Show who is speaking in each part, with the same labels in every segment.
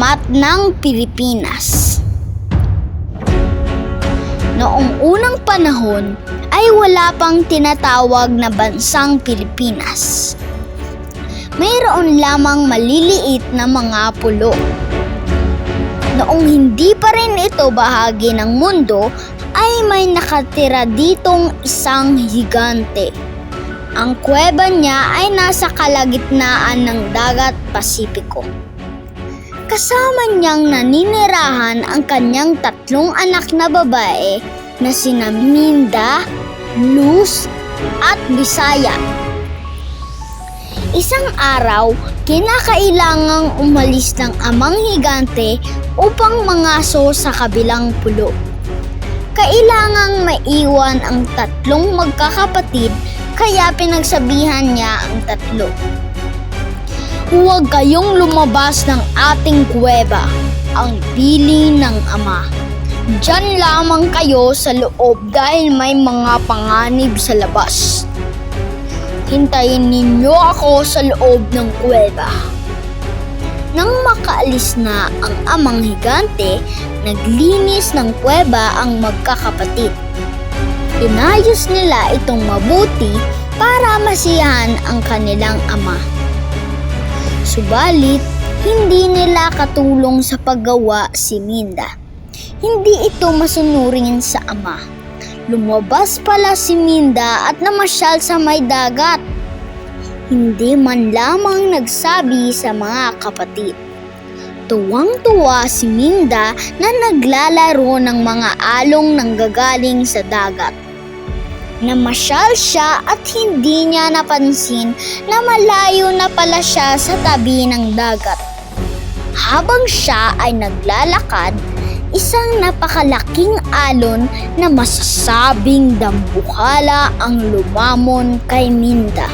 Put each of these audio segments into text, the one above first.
Speaker 1: alamat ng Pilipinas. Noong unang panahon ay wala pang tinatawag na bansang Pilipinas. Mayroon lamang maliliit na mga pulo. Noong hindi pa rin ito bahagi ng mundo, ay may nakatira ditong isang higante. Ang kuweba niya ay nasa kalagitnaan ng dagat Pasipiko. Kasama niyang naninirahan ang kanyang tatlong anak na babae na sina Minda, Luz, at Bisaya. Isang araw, kinakailangang umalis ng amang higante upang mangaso sa kabilang pulo. Kailangang maiwan ang tatlong magkakapatid kaya pinagsabihan niya ang tatlo. Huwag kayong lumabas ng ating kuweba, ang bili ng ama. Diyan lamang kayo sa loob dahil may mga panganib sa labas. Hintayin ninyo ako sa loob ng kuweba. Nang makaalis na ang amang higante, naglinis ng kuweba ang magkakapatid. Inayos nila itong mabuti para masiyahan ang kanilang ama. Subalit, hindi nila katulong sa paggawa si Minda. Hindi ito masunurin sa ama. Lumabas pala si Minda at namasyal sa may dagat. Hindi man lamang nagsabi sa mga kapatid. Tuwang-tuwa si Minda na naglalaro ng mga along nanggagaling sa dagat. Namasyal siya at hindi niya napansin na malayo na pala siya sa tabi ng dagat. Habang siya ay naglalakad, isang napakalaking alon na masasabing dambukala ang lumamon kay Minda.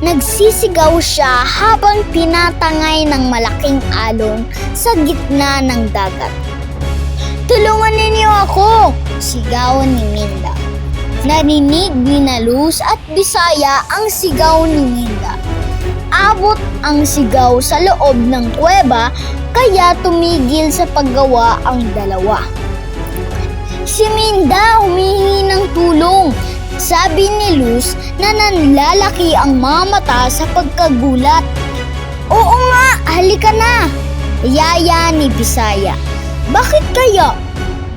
Speaker 1: Nagsisigaw siya habang pinatangay ng malaking alon sa gitna ng dagat. Tulungan ninyo ako! Sigaw ni Minda. Narinig ni Naluz at Bisaya ang sigaw ni Minda. Abot ang sigaw sa loob ng kuweba kaya tumigil sa paggawa ang dalawa. Si Minda humihingi ng tulong. Sabi ni Luz na nanlalaki ang mga mata sa pagkagulat. Oo nga, halika na! Yaya ni Bisaya. Bakit kaya?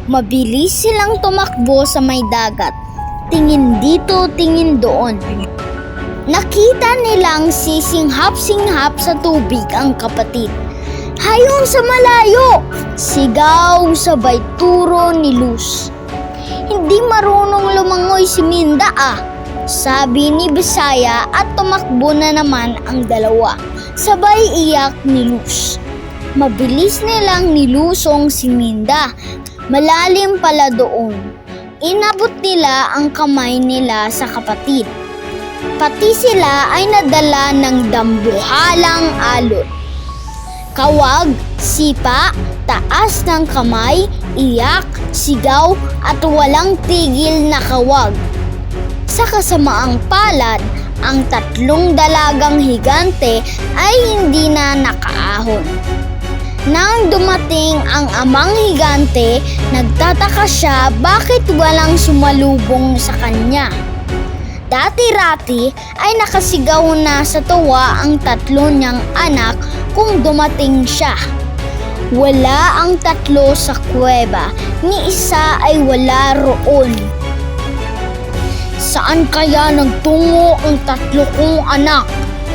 Speaker 1: Mabilis silang tumakbo sa may dagat. Tingin dito, tingin doon. Nakita nilang sisinghap-singhap sa tubig ang kapatid. Hayong sa malayo! Sigaw sabay turo ni Luz. Hindi marunong lumangoy si Minda ah. Sabi ni Bisaya at tumakbo na naman ang dalawa. Sabay iyak ni Luz. Mabilis nilang nilusong si Minda. Malalim pala doon. Inabot nila ang kamay nila sa kapatid. Pati sila ay nadala ng dambuhalang alon. Kawag, sipa, taas ng kamay, iyak, sigaw at walang tigil na kawag. Sa kasamaang palad, ang tatlong dalagang higante ay hindi na nakaahon. Nang dumating ang amang higante, nagtataka siya bakit walang sumalubong sa kanya. Dati-rati ay nakasigaw na sa tuwa ang tatlo niyang anak kung dumating siya. Wala ang tatlo sa kuweba, ni isa ay wala roon. Saan kaya nagtungo ang tatlo kong anak?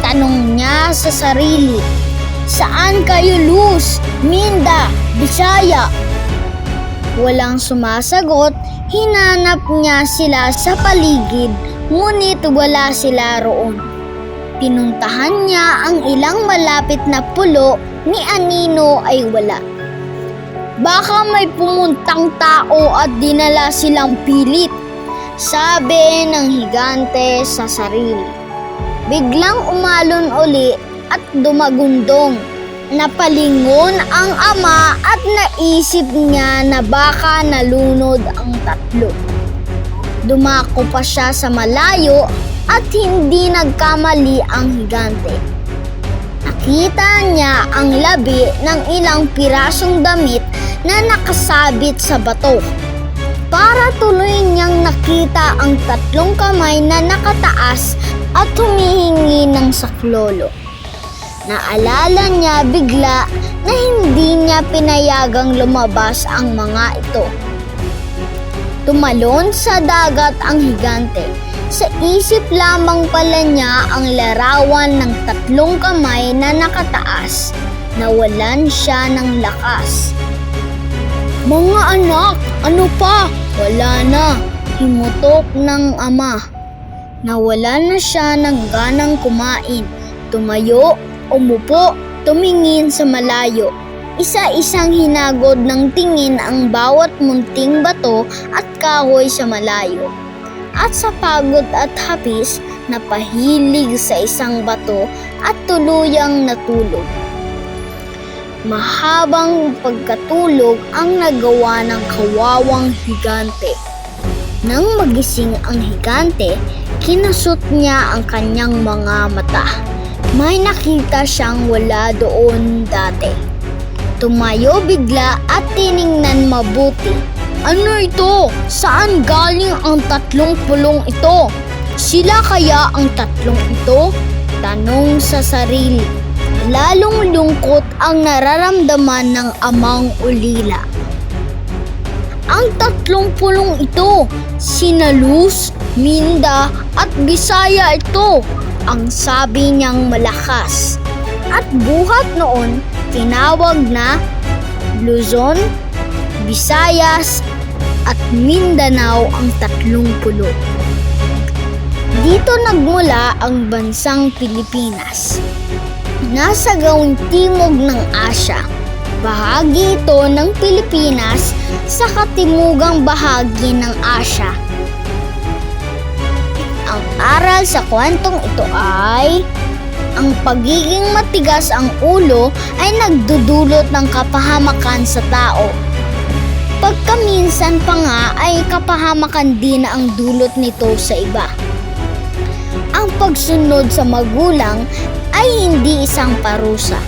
Speaker 1: Tanong niya sa sarili. Saan kayo Luz, Minda, Bisaya? Walang sumasagot, hinanap niya sila sa paligid, ngunit wala sila roon. Pinuntahan niya ang ilang malapit na pulo ni Anino ay wala. Baka may pumuntang tao at dinala silang pilit, sabi ng higante sa sarili. Biglang umalon uli at dumagundong. Napalingon ang ama at naisip niya na baka nalunod ang tatlo. Dumako pa siya sa malayo at hindi nagkamali ang higante. nakita niya ang labi ng ilang pirasong damit na nakasabit sa bato. Para tuloy niyang nakita ang tatlong kamay na nakataas at humihingi ng saklolo. Naalala niya bigla na hindi niya pinayagang lumabas ang mga ito. Tumalon sa dagat ang higante. Sa isip lamang pala niya ang larawan ng tatlong kamay na nakataas. Nawalan siya ng lakas. Mga anak, ano pa? Wala na. Himutok ng ama. Nawala na siya ng ganang kumain. Tumayo, umupo, tumingin sa malayo. Isa-isang hinagod ng tingin ang bawat munting bato at kahoy sa malayo. At sa pagod at hapis, napahilig sa isang bato at tuluyang natulog. Mahabang pagkatulog ang nagawa ng kawawang higante. Nang magising ang higante, kinasot niya ang kanyang mga mata. May nakita siyang wala doon dati. Tumayo bigla at tiningnan mabuti. Ano ito? Saan galing ang tatlong pulong ito? Sila kaya ang tatlong ito? Tanong sa sarili. Lalong lungkot ang nararamdaman ng amang ulila. Ang tatlong pulong ito, sina Luz, Minda at Bisaya ito, ang sabi niyang malakas. At buhat noon, tinawag na Luzon, Visayas at Mindanao ang tatlong pulo. Dito nagmula ang bansang Pilipinas. Nasa gawing timog ng Asya. Bahagi ito ng Pilipinas sa katimugang bahagi ng Asya. Aral sa kwentong ito ay ang pagiging matigas ang ulo ay nagdudulot ng kapahamakan sa tao. Pagkaminsan pa nga ay kapahamakan din ang dulot nito sa iba. Ang pagsunod sa magulang ay hindi isang parusa.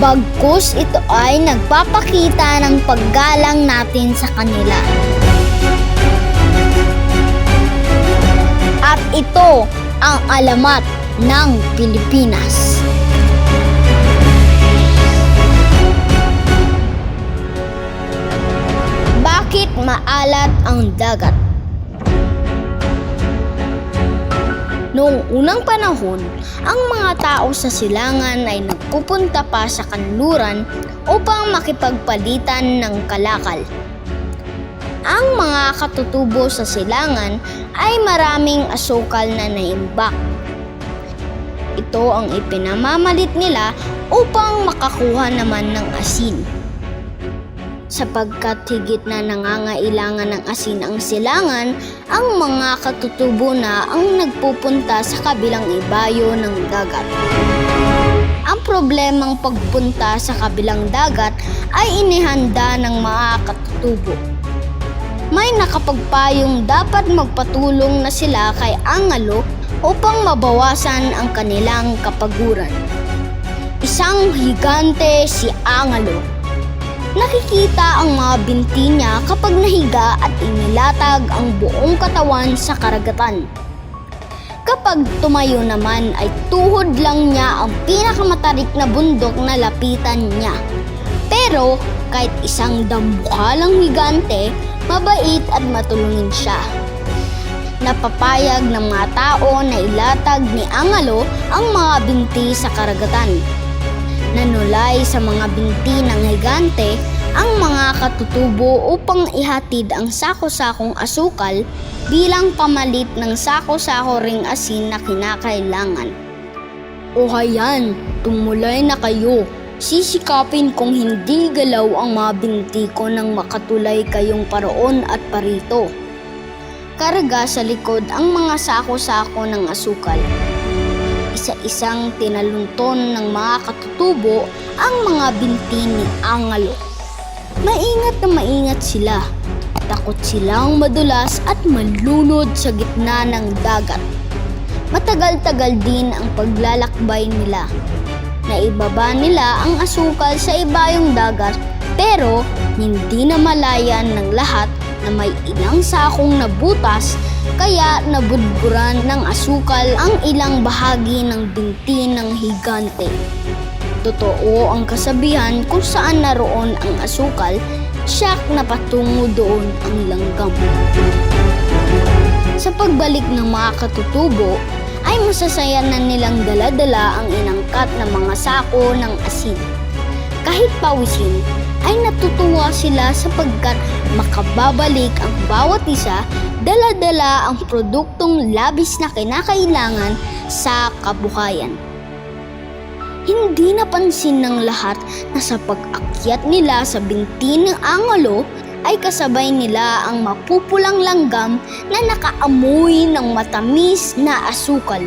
Speaker 1: Bagkus ito ay nagpapakita ng paggalang natin sa kanila. At ito ang alamat ng Pilipinas. Bakit maalat ang dagat? Noong unang panahon, ang mga tao sa silangan ay nagpupunta pa sa kanluran upang makipagpalitan ng kalakal. Ang mga katutubo sa silangan ay maraming asukal na naimbak. Ito ang ipinamamalit nila upang makakuha naman ng asin. Sapagkat higit na nangangailangan ng asin ang silangan, ang mga katutubo na ang nagpupunta sa kabilang ibayo ng dagat. Ang problemang pagpunta sa kabilang dagat ay inihanda ng mga katutubo. May nakapagpayong dapat magpatulong na sila kay Angalo upang mabawasan ang kanilang kapaguran. Isang higante si Angalo. Nakikita ang mga binti niya kapag nahiga at inilatag ang buong katawan sa karagatan. Kapag tumayo naman ay tuhod lang niya ang pinakamatarik na bundok na lapitan niya. Pero kahit isang dambukalang higante, mabait at matulungin siya. Napapayag ng mga tao na ilatag ni Angalo ang mga binti sa karagatan. Nanulay sa mga binti ng higante ang mga katutubo upang ihatid ang sako-sakong asukal bilang pamalit ng sako-sako ring asin na kinakailangan. O hayan, tumulay na kayo. Sisikapin kong hindi galaw ang mga binti ko nang makatulay kayong paroon at parito. Karga sa likod ang mga sako-sako ng asukal. Isa-isang tinalunton ng mga katutubo ang mga binti ni Angalo. Maingat na maingat sila. Takot silang madulas at malunod sa gitna ng dagat. Matagal-tagal din ang paglalakbay nila. Na ibaba nila ang asukal sa ibayong dagat pero hindi na malayan ng lahat na may ilang sakong nabutas kaya nabudburan ng asukal ang ilang bahagi ng binti ng higante. Totoo ang kasabihan kung saan naroon ang asukal, siyak na patungo doon ang langgam. Sa pagbalik ng mga katutubo, ay masasaya na nilang dala-dala ang inangkat na mga sako ng asin. Kahit pawisin, ay natutuwa sila sapagkat makababalik ang bawat isa, dala-dala ang produktong labis na kinakailangan sa kabuhayan. Hindi napansin ng lahat na sa pag-akyat nila sa binti ng angalo ay kasabay nila ang mapupulang langgam na nakaamoy ng matamis na asukal.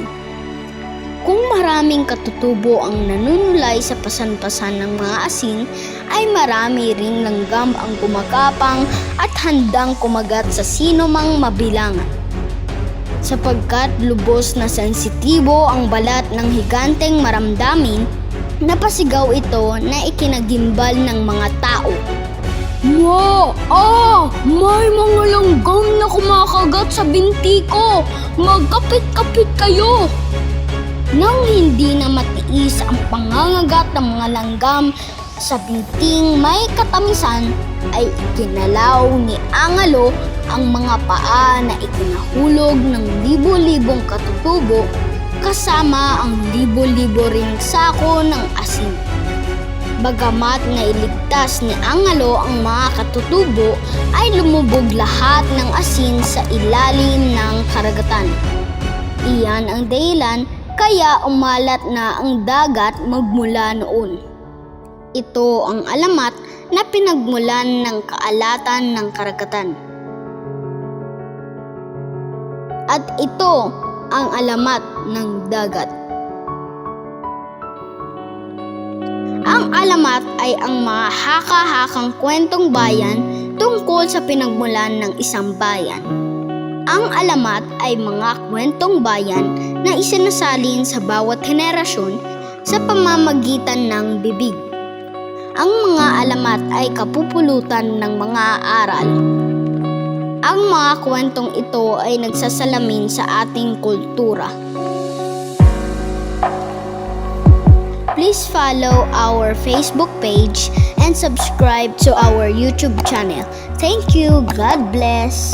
Speaker 1: Kung maraming katutubo ang nanunulay sa pasan-pasan ng mga asin, ay marami ring langgam ang gumagapang at handang kumagat sa sino mang mabilangan. Sapagkat lubos na sensitibo ang balat ng higanteng maramdamin, napasigaw ito na ikinagimbal ng mga tao. Ma! Ah! May mga langgam na kumakagat sa binti ko! Magkapit-kapit kayo! Nang hindi na matiis ang pangangagat ng mga langgam sa binting may katamisan, ay ikinalaw ni Angalo ang mga paa na ikinahulog ng libo-libong katutubo kasama ang libo-libo ring sako ng asin. Bagamat nailigtas ni Angalo ang mga katutubo, ay lumubog lahat ng asin sa ilalim ng karagatan. Iyan ang dahilan kaya umalat na ang dagat magmula noon. Ito ang alamat na pinagmulan ng kaalatan ng karagatan. At ito ang alamat ng dagat. Alamat ay ang mga haka-hakang kwentong bayan tungkol sa pinagmulan ng isang bayan. Ang alamat ay mga kwentong bayan na isinasalin sa bawat henerasyon sa pamamagitan ng bibig. Ang mga alamat ay kapupulutan ng mga aral. Ang mga kwentong ito ay nagsasalamin sa ating kultura. Please follow our Facebook page and subscribe to our YouTube channel. Thank you. God bless.